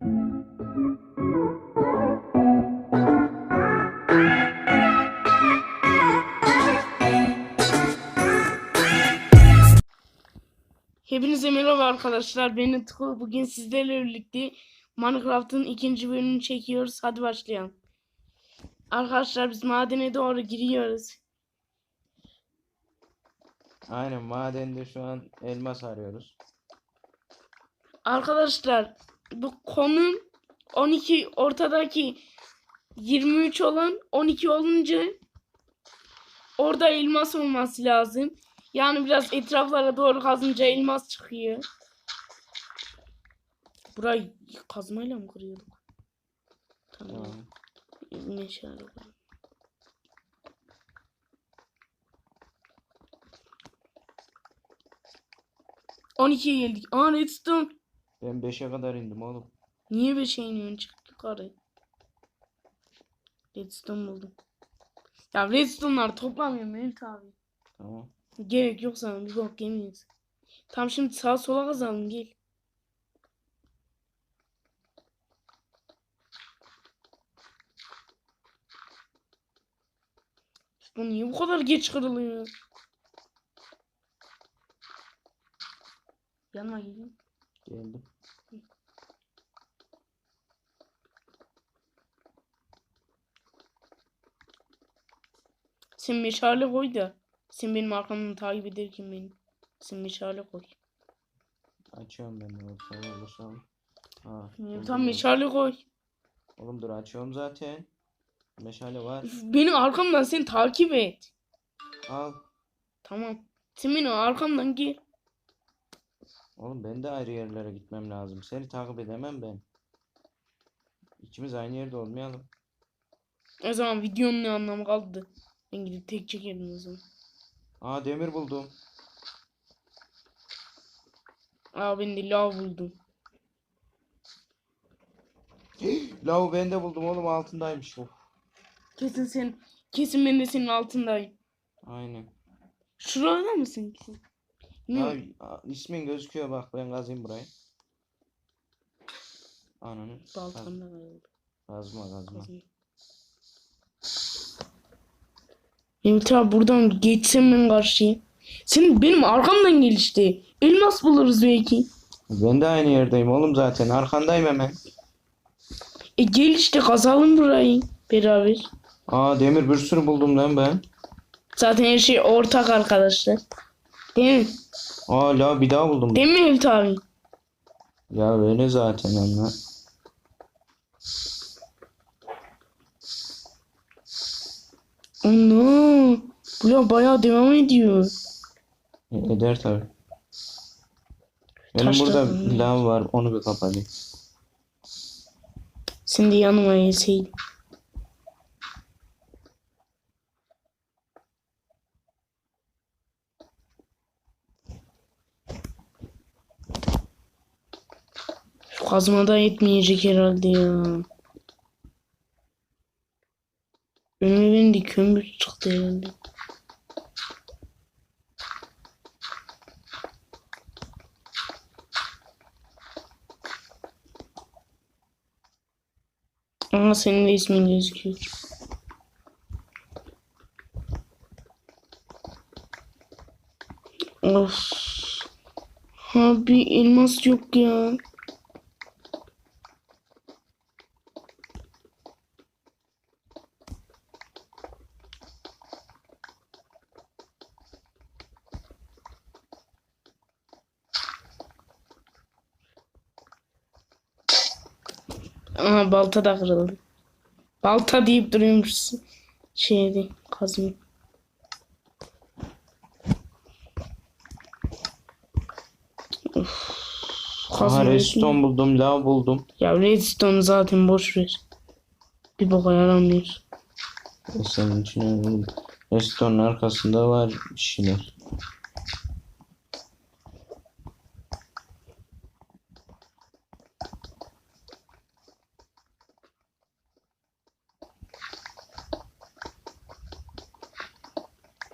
Hepinize merhaba arkadaşlar. Ben Utku. Bugün sizlerle birlikte Minecraft'ın ikinci bölümünü çekiyoruz. Hadi başlayalım. Arkadaşlar biz madene doğru giriyoruz. Aynen madende şu an elmas arıyoruz. Arkadaşlar bu konum 12 ortadaki 23 olan 12 olunca orada elmas olması lazım. Yani biraz etraflara doğru kazınca elmas çıkıyor. Burayı kazmayla mı kırıyorduk? Tamam. Meşale koyalım. On ikiye geldik. Aa redstone. Ben 5'e kadar indim oğlum. Niye beşe iniyorsun? Çık yukarı. Redstone buldum. Ya redstone'lar toplamıyorum Mehmet abi. Tamam. Gerek yok sana bir bok yemeyiz. Tam şimdi sağa sola kazalım gel. Bu niye bu kadar geç kırılıyor? Yanıma gelin. Geldim. Sen meşale koy da. Sen benim arkamdan takip ederken beni. Sen meşale koy. Açıyorum ben de ortaya ulaşalım. Ha. Tam meşale koy. Oğlum dur açıyorum zaten. Meşale var. Benim arkamdan sen takip et. Al. Tamam. Sen benim arkamdan gel. Oğlum ben de ayrı yerlere gitmem lazım. Seni takip edemem ben. İkimiz aynı yerde olmayalım. O zaman videonun ne anlamı kaldı? Ben gidip tek çekerim o zaman. Aa demir buldum. Aa ben de lav buldum. Lavu ben de buldum oğlum altındaymış. Of. Kesin sen, kesin ben de senin altındayım. Aynen. Şurada mısın ki? Ne? Abi, a- ismin gözüküyor bak ben kazayım burayı. Ananı. kaz- Baltamda kaldı. Kazma kazma. Abi buradan geçsem ben karşıya. Sen benim arkamdan gel işte. Elmas buluruz belki. Ben de aynı yerdeyim oğlum zaten. Arkandayım hemen. E gel işte kazalım burayı beraber. Aa demir bir sürü buldum lan ben. Zaten her şey ortak arkadaşlar. Değil mi? Aa la bir daha buldum. Değil mi Mehmet abi? Ya öyle zaten onlar. Ana. Bu ya bayağı devam ediyor. E, eder tabi. Benim burada lav var onu bir kapatayım. Sen de yanıma gelseydin. Şu kazmada yetmeyecek herhalde ya. Benim de kömür çıktı herhalde. Ama senin de ismin gözüküyor. Of. Abi elmas yok ya. Aha balta da kırıldı. Balta deyip duruyormuşsun. Şeyde kazma. Of. Aha redstone buldum lav buldum. Ya redstone zaten boş ver. Bir boka yaramıyor. Senin için oğlum. Redstone'un arkasında var bir şeyler.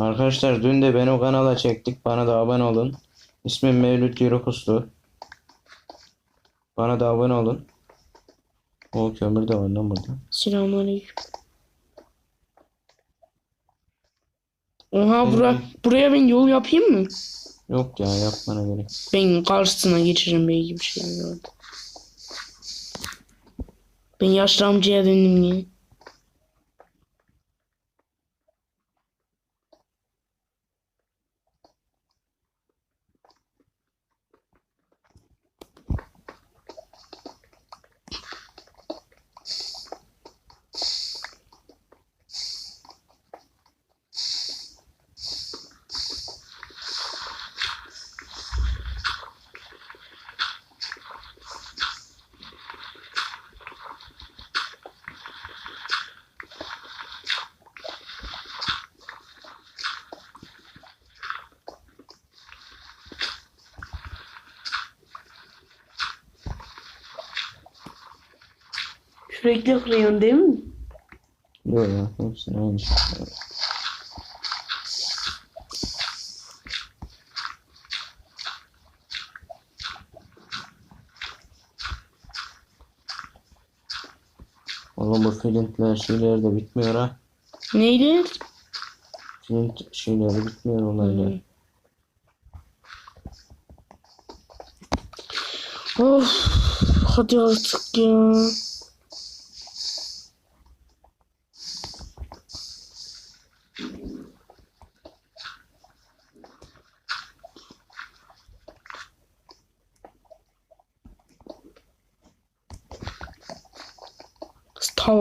Arkadaşlar dün de beni o kanala çektik. Bana da abone olun. İsmim Mevlüt Yürükuslu. Bana da abone olun. O kömür de var lan burada. Selamünaleyküm. Oha bura, buraya ben yol yapayım mı? Yok ya yapmana gerek. Ben karşısına geçiririm belki bir şey. Ben yaşlı amcaya döndüm ya. Sürekli kırıyorsun değil mi? Yok ya hepsini aynı şey. Oğlum bu flintler şeyler de bitmiyor ha. Neydi? Flint şeyleri bitmiyor olaylar. Of. Hadi artık ya.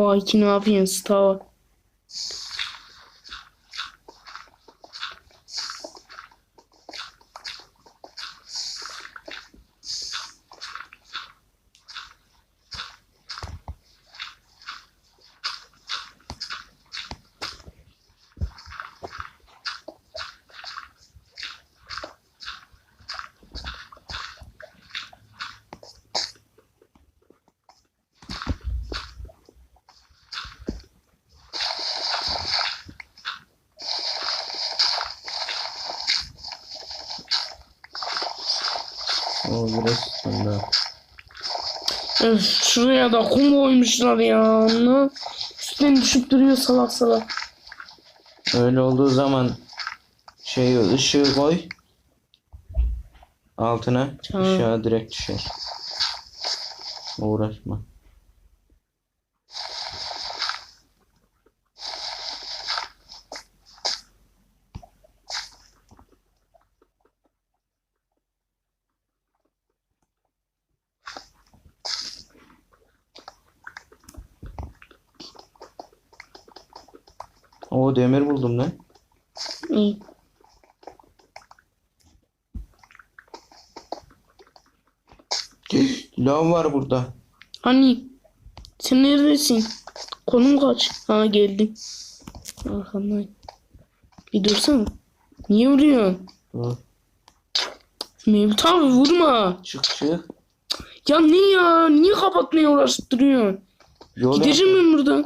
Stava 2 ne yapıyorsun Stava? O biraz. Öf, şuraya da kum koymuşlar ya. Ne? Üstten düşüp duruyor salak salak. Öyle olduğu zaman şey ışığı koy. Altına Tamam. aşağı direkt düşer. Uğraşma. O demir buldum lan. İyi. Lav var burada. Hani sen neredesin? Konum kaç? Ha geldim. Arkamdan. Bir dursana. Niye vuruyorsun? Dur. Mevlüt abi vurma. Çık çık. Ya ne ya? Niye kapatmaya uğraştırıyorsun? Gideceğim ben buradan.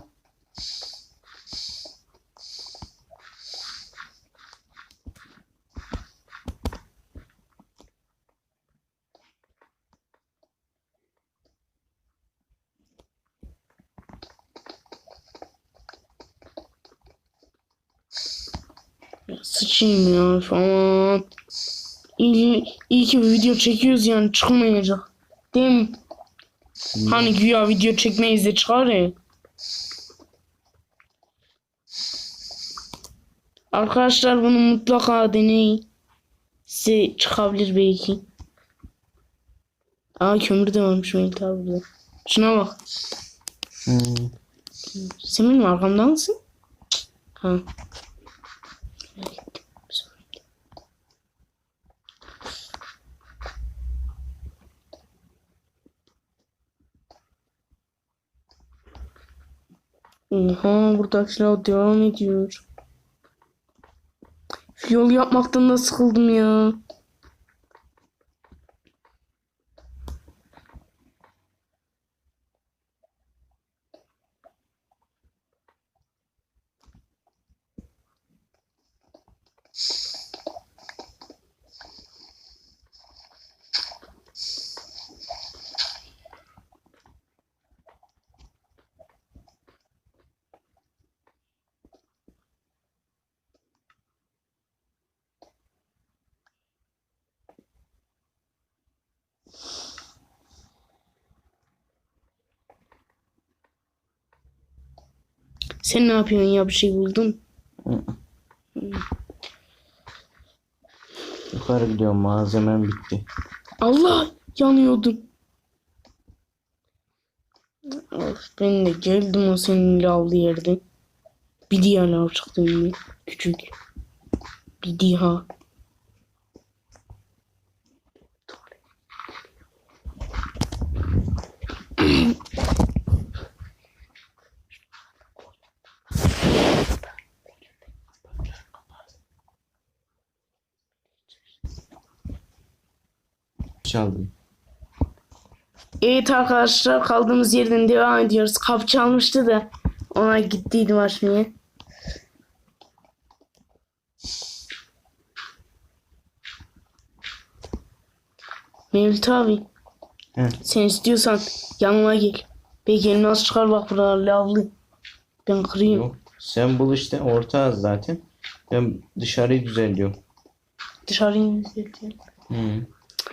Sıçayım ya falan. İyi, iyi ki bir video çekiyoruz yani çıkmayacak. Değil mi? Hani güya video çekmeyiz de çıkar ya. Arkadaşlar bunu mutlaka deneyin. Size çıkabilir belki. Aa kömür de varmış Melih abi burada. Şuna bak. Hmm. Sen benim arkamda mısın? Ha. Oha buradakiler devam ediyor. Yol yapmaktan da sıkıldım ya. Sen ne yapıyorsun ya bir şey buldun? Yukarı gidiyorum malzemem bitti. Allah yanıyordum. Of, ben de geldim o senin lavlı yerde. Bir diğer lav çıktı. Küçük. Bir diha. Çaldım. Evet arkadaşlar kaldığımız yerden devam ediyoruz. Kapı çalmıştı da ona gittiydim açmaya. Mevlüt abi He. sen istiyorsan yanıma gel. Belki elmas çıkar bak buralar lavlı. Ben kırayım. Yok. Sen bul işte orta az zaten. Ben dışarıyı düzenliyorum. Dışarıyı izletiyorum. Hı.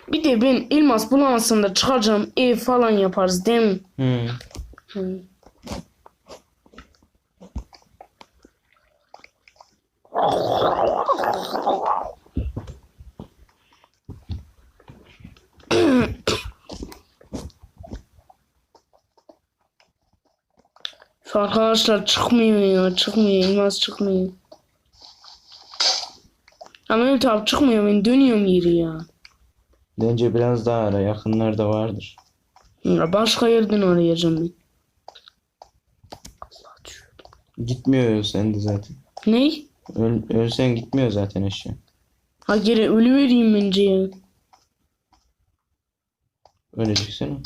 Bir de ben elmas bulamazsam da çıkaracağım ev falan yaparız değil mi? Hı. Şu arkadaşlar çıkmıyor ya çıkmıyor elmas çıkmıyor. Ama evet abi çıkmıyor ben dönüyorum yeri ya. Bence biraz daha ara yakınlarda vardır. ya başka yerden arayacağım ben. Gitmiyor sen de zaten. Ne? Öl, ölsen gitmiyor zaten eşya. Ha geri ölü vereyim bence ya. Öleceksin.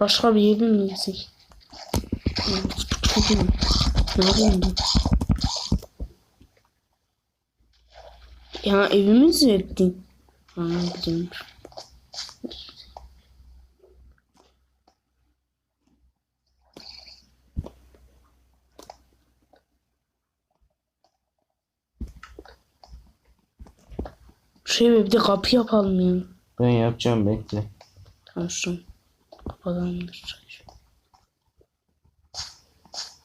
Başka bir yere mi gitsek? Ne yapayım ben? Ya evimiz ettin. Ha güzelmiş. Şey bir de kapı yapalım ya. Ben yapacağım bekle. Tamam şu kapatalımdır.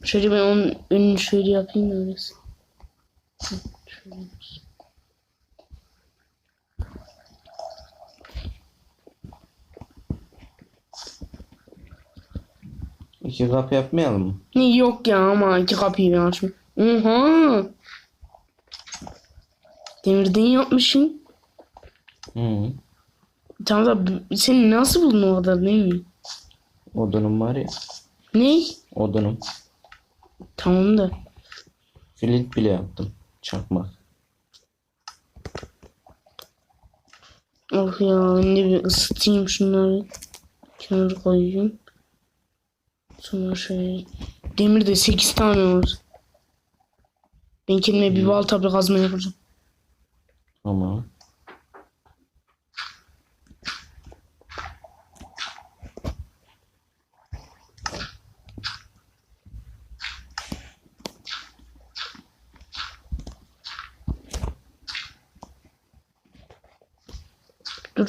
Şöyle ben onun önünü şöyle yapayım da. Hı, şöyle. İki kapı yapmayalım mı? Yok ya ama iki kapıyı ben açmayayım. Oha! Demirden yapmışsın. Hı. Tamam da sen nasıl buldun o kadar değil mi? Odunum var ya. Ne? Odunum. Tamam da. Flint bile yaptım. Çakmak. Oh ya de bir ısıtayım şunları. Kenara koyayım. Sonra şöyle. Demir de 8 tane var. Ben kendime bir balta bir kazma yapacağım. Ama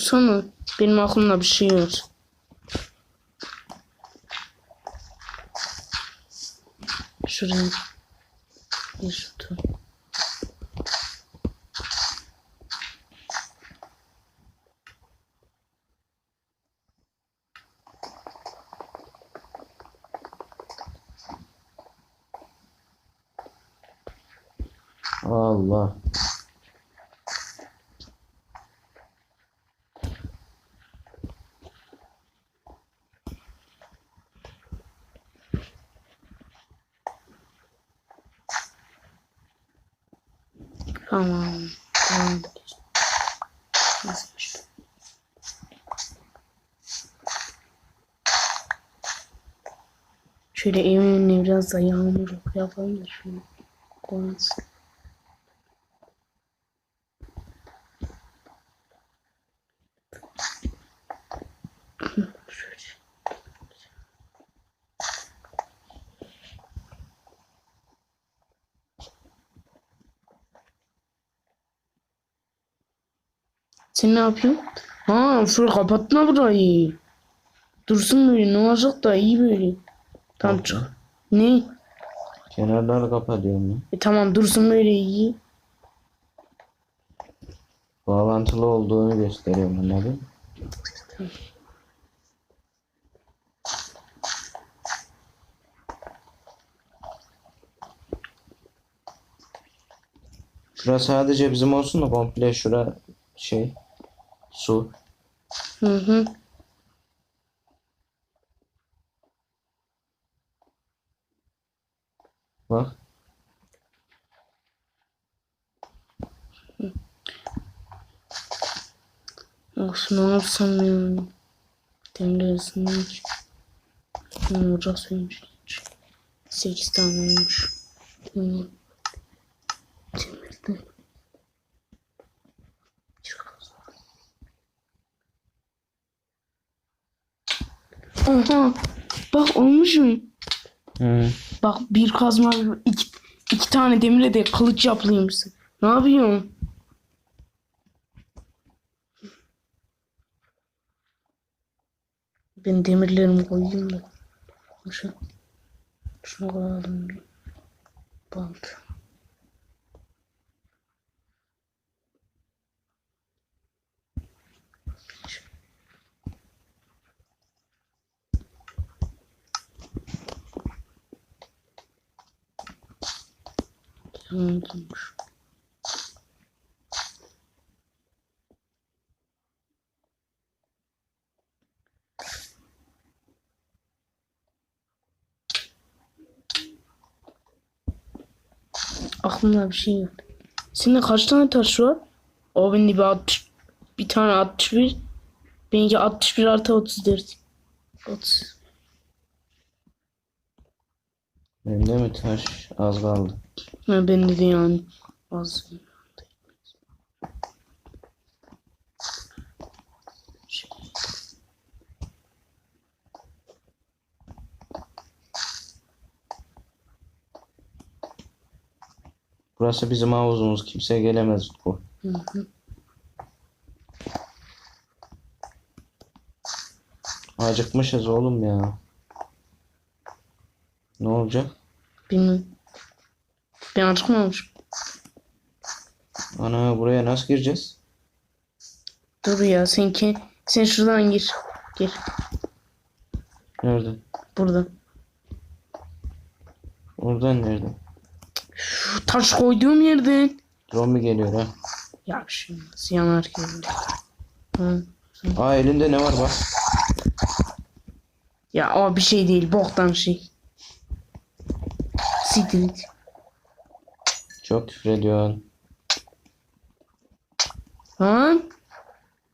Dursana. Benim aklımda bir şey var. Şuraya. Bir şurada. Allah. Tamam. Tamam. Nasılmış? Şöyle evin önüne biraz da yağmur yapalım da. Koyarsın. Şöyle. Sen ne yapıyorsun? Ha şöyle kapatma burayı. Dursun böyle ne olacak da iyi böyle. Yok çık. Ne? Kenarları kapatıyorum ya. E, tamam dursun böyle iyi. Bağlantılı olduğunu gösteriyorum anladın? mı? Şura sadece bizim olsun da komple şura şey su. Hı hı. Bak. Of ne yapsam ya. Ne olacak suymuş. 8 tane olmuş. Aha. Bak olmuş mu? Hı. Bak bir kazma iki, iki tane demire de kılıç yapılıymışsın. Ne yapıyorsun? Ben demirlerimi koyayım da. Şu, şunu koyalım. Bant. Yanılmış. Aklımda bir şey yok. Senin kaç tane taş var? O bende bir 60, bir tane 61. Benimki 61 artı 34. 30. Bende mi taş az kaldı. Ha, bende de yani az. Burası bizim havuzumuz. Kimse gelemez bu. Hı hı. Acıkmışız oğlum ya. Ne olacak? Bilmiyorum. Ben acıkmamışım. Ana buraya nasıl gireceğiz? Dur ya sen ki sen şuradan gir. Gir. Nerede? Buradan. Oradan nerede? Şu taş koyduğum yerden. Zombi geliyor ha. Ya şey olmaz. Yanar. Hı. Aa elinde ne var bak. Ya o bir şey değil. Boktan şey. Siktir git. Çok küfür ediyorsun. Ha?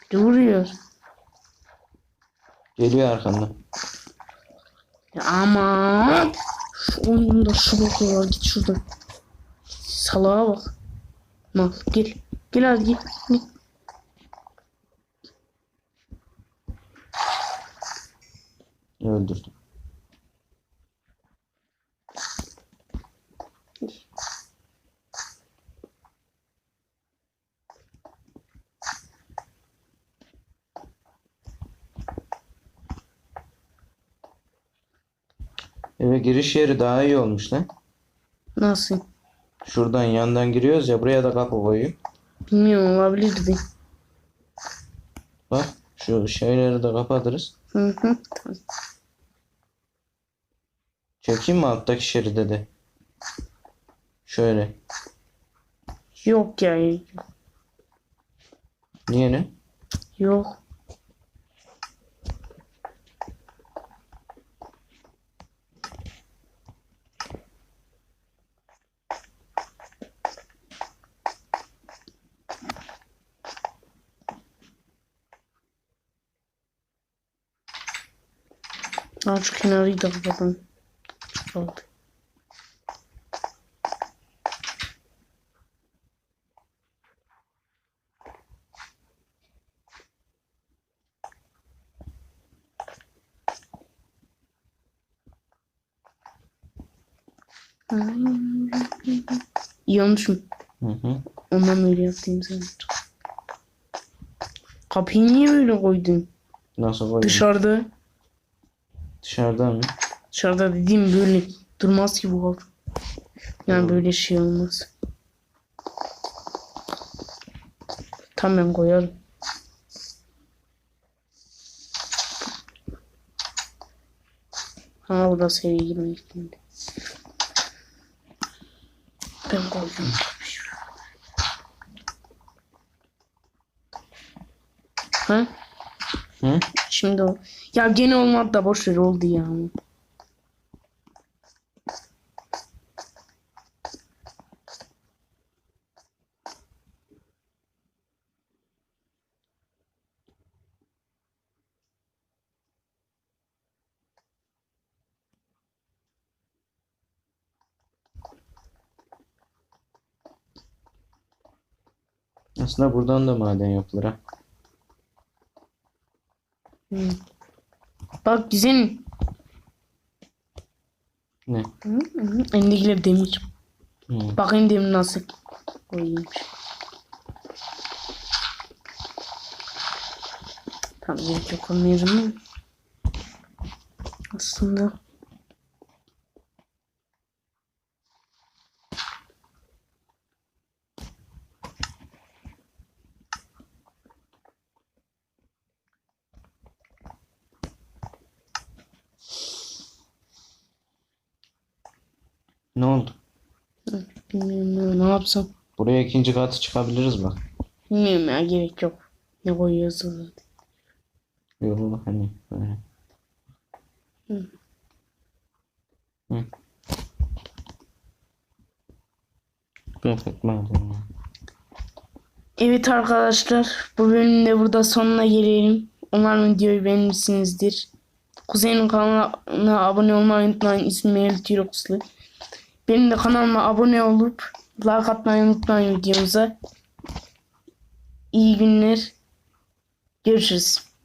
Bir de vuruyor. Geliyor arkandan. Ya aman. Şu oyunda şu boku var. Git şuradan. Salağa bak. Mal gel. Gel hadi gel. gel. Öldürdüm. Eve giriş yeri daha iyi olmuş lan. Nasıl? Şuradan yandan giriyoruz ya buraya da kapı koyuyor. Bilmiyorum olabilirdi. Bak şu şeyleri de kapatırız. Hı hı. Tamam. Çekeyim mi alttaki şeride de? Şöyle. Yok ya. Niye ne? Yok. Ha şu kenarıyı da. Oldu. İyi olmuş mu? Hı hı. Ondan öyle yaptım sanırım. Kapıyı niye böyle koydun? Nasıl koyayım? Dışarıda. Dışarıda mı? Dışarıda dediğim böyle durmaz ki bu kapı. Yani Doğru. böyle şey olmaz. Tamam ben koyarım. Ha bu da seri girmek şimdi. Ben koydum. Ha? Hı? Şimdi o. Ya gene olmadı da boş ver oldu ya. Aslında buradan da maden yapılır ha. Bak güzel. Ne? Elindekiler demir. Hı. Bakayım demir nasıl koyayım. Tamam yok olmayalım mı? Aslında Ne oldu? Yapsam. Buraya ikinci katı çıkabiliriz bak. Bilmiyorum ya gerek yok. Ne koyuyorsa zaten. Yolu hani böyle. Hı. Evet arkadaşlar bu bölümün de burada sonuna gelelim. Umarım videoyu beğenmişsinizdir. Kuzey'in kanalına abone olmayı unutmayın. İsmi Mevlüt Tiroxlu. Benim de kanalıma abone olup like atmayı unutmayın videomuza. İyi günler. Görüşürüz.